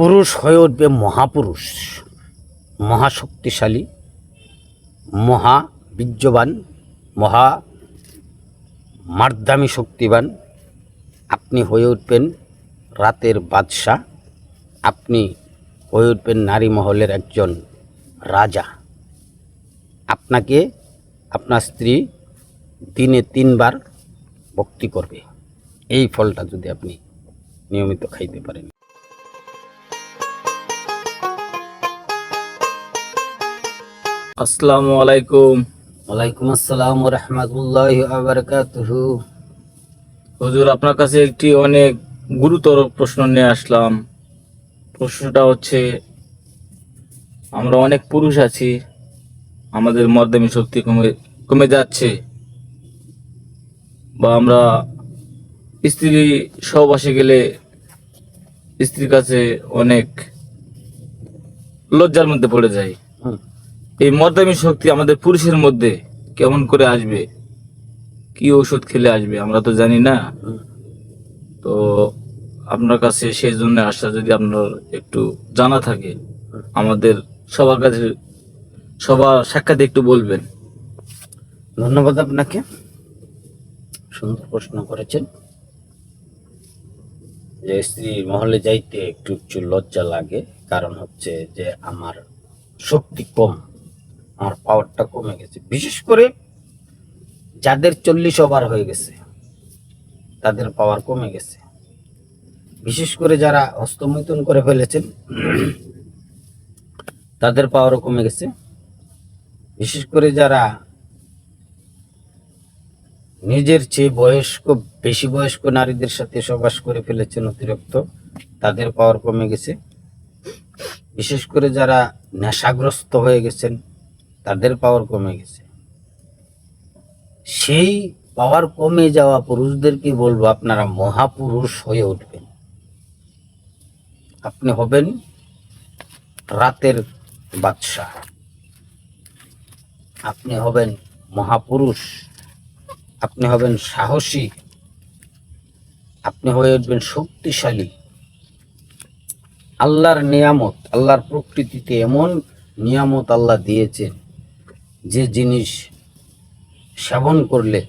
পুরুষ হয়ে উঠবে মহাপুরুষ, মহাশক্তিশালী মহা বীর্যবান মহা মার্দামি শক্তিবান। আপনি হয়ে উঠবেন রাতের বাদশাহ, আপনি হয়ে উঠবেন নারী মহলের একজন রাজা। আপনাকে আপনার স্ত্রী দিনে তিনবার ভক্তি করবে। এই ফলটা যদি আপনি নিয়মিত খাইতে পারেন। আসসালামু আলাইকুম। ওয়ালাইকুম আসসালাম রহমতুল্লাহ আবরকাতুহু হুজুর আপনার কাছে একটি অনেক গুরুতর প্রশ্ন নিয়ে আসলাম। প্রশ্নটা হচ্ছে আমরা অনেক পুরুষ আছি আমাদের মর্দামি শক্তি কমে কমে যাচ্ছে বা আমরা স্ত্রী সহবাসে গেলে স্ত্রীর কাছে অনেক লজ্জার মধ্যে পড়ে যাই। এই মর্দামি শক্তি আমাদের পুরুষের মধ্যে কেমন করে আসবে? কি ওষুধ খেলে আসবে? আমরা তো জানি না। তো আপনার কাছে সেই জন্য আসা যদি আপনার একটু জানা থাকে, আমাদের সবার কাছে সবার সাক্ষাৎ একটু বলবেন। ধন্যবাদ আপনাকে। সুন্দর প্রশ্ন করেছেন। যে স্ত্রীর মহলে যাইতে একটু একটু লজ্জা লাগে। কারণ হচ্ছে যে আমার শক্তি কম। আমার পাওয়ারটা কমে গেছে। বিশেষ করে যাদের চল্লিশ ওভার হয়ে গেছে, তাদের পাওয়ার কমে গেছে। বিশেষ করে যারা হস্তমৈথুন করে ফেলেছেন, তাদের পাওয়ারও কমে গেছে। বিশেষ করে যারা নিজের চেয়ে বয়স্ক, বেশি বয়স্ক নারীদের সাথে সবাস করে ফেলেছেন অতিরিক্ত, তাদের পাওয়ার কমে গেছে। বিশেষ করে যারা নেশাগ্রস্ত হয়ে গেছেন তাদের পাওয়ার কমে গেছে। সেই পাওয়ার কমে যাওয়া পুরুষদেরকে বলব, আপনারা মহাপুরুষ হয়ে উঠবেন। আপনি হবেন রাতের বাদশাহ। আপনি হবেন মহাপুরুষ। আপনি হবেন সাহসী। আপনি হয়ে উঠবেন শক্তিশালী। আল্লাহর নিয়ামত, আল্লাহর প্রকৃতিতে এমন নিয়ামত আল্লাহ দিয়েছেন যে জিনিস সেবন করলে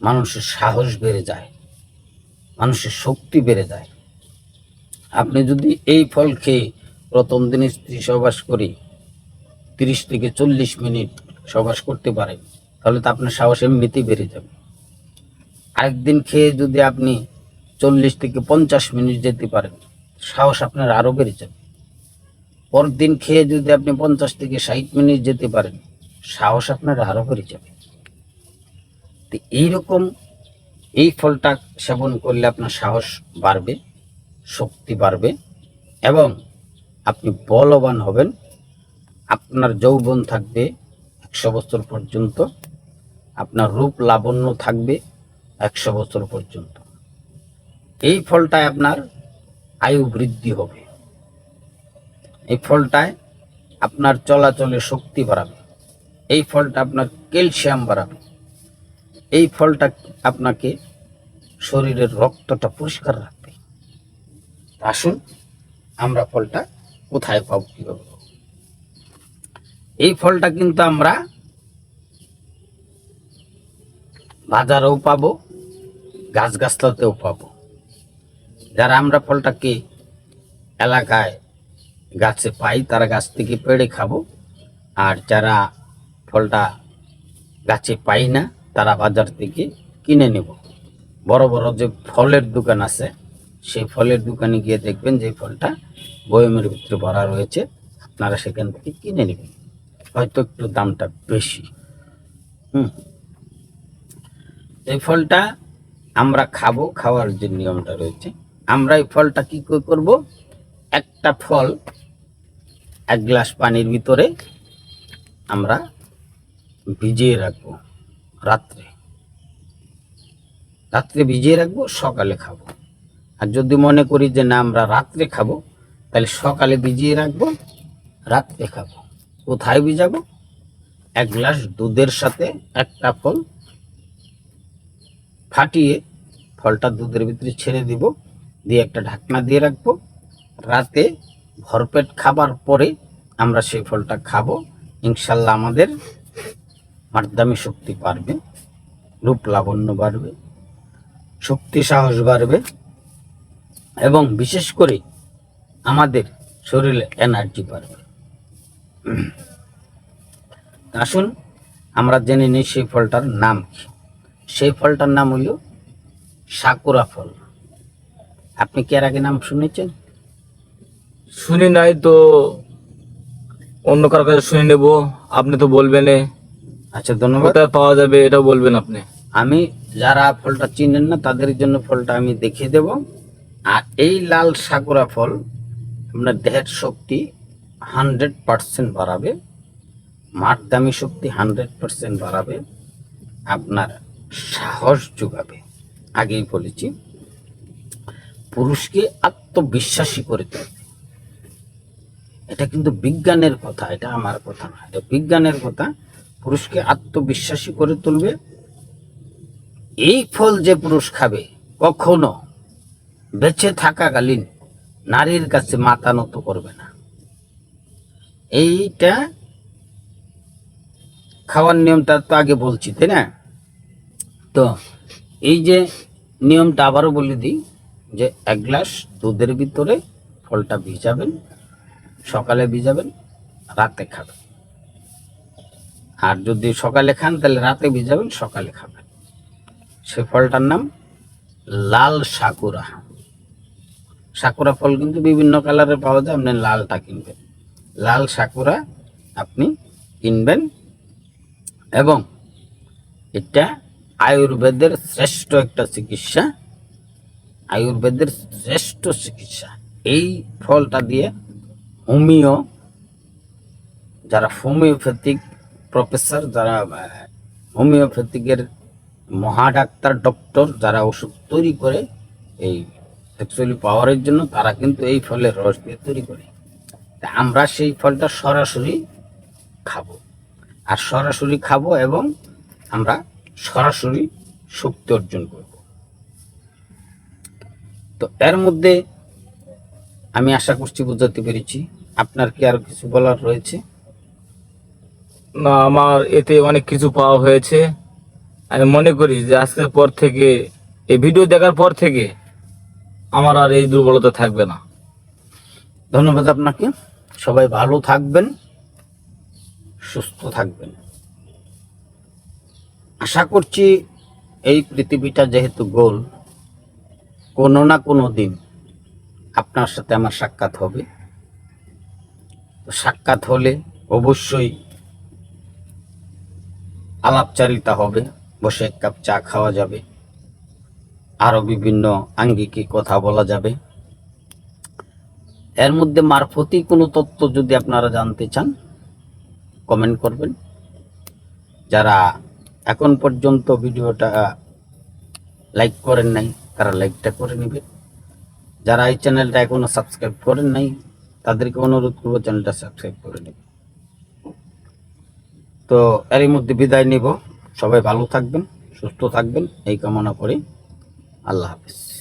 মানুষের সাহস বেড়ে যায়, মানুষের শক্তি বেড়ে যায়। আপনি যদি এই ফল খেয়ে প্রথম দিনে স্ত্রী সবাস করি, তিরিশ থেকে চল্লিশ মিনিট সবাস করতে পারেন, তাহলে তো আপনার সাহস এমনিতেই বেড়ে যাবে। আরেকদিন খেয়ে যদি আপনি চল্লিশ থেকে পঞ্চাশ মিনিট যেতে পারেন, সাহস আপনার আরও বেড়ে যাবে। পরের দিন খেয়ে যদি আপনি পঞ্চাশ থেকে ষাট মিনিট যেতে পারেন সাহস আপনার আরও বেড়ে যাবে। তো এইরকম এই ফলটা সেবন করলে আপনার সাহস বাড়বে, শক্তি বাড়বে এবং আপনি বলবান হবেন, আপনার যৌবন থাকবে একশো বছর পর্যন্ত, আপনার রূপ লাবণ্য থাকবে একশো বছর পর্যন্ত। এই ফলটায় আপনার আয়ু বৃদ্ধি হবে। এই ফলটায় আপনার চলাচলে শক্তি বাড়াবে। এই ফলটা আপনার ক্যালসিয়াম বাড়াবে। এই ফলটা আপনাকে শরীরের রক্তটা পরিষ্কার রাখবে। আসুন, আমরা ফলটা কোথায় পাবো কীভাবে? এই ফলটা কিন্তু আমরা বাজারেও পাবো, গাছগাছলাতেও পাবো। যারা আমরা ফলটাকে এলাকায় গাছে পাই, তারা গাছ থেকে পেড়ে খাব। আর যারা ফলটা গাছে পাই না, তারা বাজার থেকে কিনে নেব। বড় বড় যে ফলের দোকান আছে, সেই ফলের দোকানে গিয়ে দেখবেন যে ফলটা বয়মের ভিতরে ভরা রয়েছে, আপনারা সেখান থেকে কিনে নেবেন। হয়তো একটু দামটা বেশি। হুম। এই ফলটা আমরা খাব, খাওয়ার যে নিয়মটা রয়েছে, আমরা এই ফলটা কি করে করব? একটা ফল এক গ্লাস পানির ভিতরে আমরা ভিজিয়ে রাখব রাত্রে। রাত্রে ভিজিয়ে রাখব, সকালে খাব। আর যদি মনে করি যে না, আমরা রাত্রে খাব, তাহলে সকালে ভিজিয়ে রাখব, রাত্রে খাব। কোথায় ভিজাবো? এক গ্লাস দুধের সাথে একটা ফল ফাটিয়ে ফলটা দুধের ভিতরে ছেড়ে দিব, দিয়ে একটা ঢাকনা দিয়ে রাখব। রাতে ভরপেট খাবার পরে আমরা সেই ফলটা খাব। ইনশাল্লাহ আমাদের মার্দামি শক্তি বাড়বে, রূপ লাবণ্য বাড়বে, শক্তি সাহস বাড়বে এবং বিশেষ করে আমাদের শরীরে এনার্জি বাড়বে। আসুন আমরা জেনে নিই সেই ফলটার নাম কি। সেই ফলটার নাম হলো সাকুরা ফল। আপনি কি এর আগে নাম শুনেছেন? শুনি নাই তো, অন্য কারও কাছে শুনে নেব, আপনি তো বলবেন আচ্ছা ধন্যবাদ। কোথায় পাওয়া যাবে এটা বলবেন আপনি। আমি যারা ফলটা চিনেন না তাদের জন্য ফলটা আমি দেখিয়ে দেব। আর এই লাল সাকুরা ফল আপনার দেহের শক্তি হান্ড্রেড পার্সেন্ট বাড়াবে। মাঠ দামি শক্তি হান্ড্রেড পার্সেন্ট বাড়াবে। আপনার সাহস যোগাবে। আগেই বলেছি পুরুষকে আত্মবিশ্বাসী করে তুলবে। এটা কিন্তু বিজ্ঞানের কথা এটা আমার কথা না এটা বিজ্ঞানের কথা। পুরুষকে আত্মবিশ্বাসী করে তুলবে। এই ফল যে পুরুষ খাবে, কখনো বেঁচে থাকাকালীন নারীর কাছে মাথা নত করবে না। এইটা খাওয়ার নিয়মটা তো আগে বলছি, তাই না? তো এই যে নিয়মটা আবারও বলে দিই, যে এক গ্লাস দুধের ভিতরে ফলটা ভিজাবেন, সকালে ভিজাবেন, রাতে খাবেন। আর যদি সকালে খান, তাহলে রাতে ভিজাবেন, সকালে খাবেন। সে ফলটার নাম লাল সাকুরা। সাকুরা ফল কিন্তু বিভিন্ন কালারে পাওয়া যায়, আপনি লালটা কিনবেন। লাল সাকুরা আপনি কিনবেন এবং এটা আয়ুর্বেদের শ্রেষ্ঠ একটা চিকিৎসা। আয়ুর্বেদের শ্রেষ্ঠ চিকিৎসা। এই ফলটা দিয়ে হোমিও, যারা হোমিওপ্যাথিক প্রফেসর, যারা হোমিওপ্যাথিকের মহা ডাক্তার, ডক্টর, যারা ওষুধ তৈরি করে এই অ্যাকচুয়ালি পাওয়ারের জন্য, তারা কিন্তু এই ফলের রস দিয়ে তৈরি করে। আমরা সেই ফলটা সরাসরি খাব। আর সরাসরি খাব এবং আমরা সরাসরি শক্তি অর্জন করব। তো এর মধ্যে আমি আশা করছি বুঝাতে পেরেছি। আপনার কি আরও কিছু বলার রয়েছে? না, আমার এতে অনেক কিছু পাওয়া হয়েছে। আমি মনে করি যে আজকের পর থেকে, এই ভিডিও দেখার পর থেকে আমার আর এই দুর্বলতা থাকবে না। ধন্যবাদ আপনাকে। সবাই ভালো থাকবেন, সুস্থ থাকবেন। আশা করছি এই পৃথিবীটা যেহেতু গোল, কোনো না কোনো দিন আপনার সাথে আমার সাক্ষাৎ হবে। সাক্ষাৎ হলে অবশ্যই আলাপচারিতা হবে, বসে এক কাপ চা খাওয়া যাবে। আরও বিভিন্ন আঙ্গিকে কথা বলা যাবে। এর মধ্যে মারফতি কোনো তথ্য যদি আপনারা জানতে চান কমেন্ট করবেন। যারা এখন পর্যন্ত ভিডিওটা লাইক করেন নাই, তারা লাইকটা করে নেবেন যারা এই চ্যানেলটা এখনও সাবস্ক্রাইব করেন নাই, তাদেরকে অনুরোধ করব চ্যানেলটা সাবস্ক্রাইব করে নেবেন তো এরই মধ্যে বিদায় নিব। সবাই ভালো থাকবেন, সুস্থ থাকবেন। এই কামনা করি। আল্লাহ হাফিজ।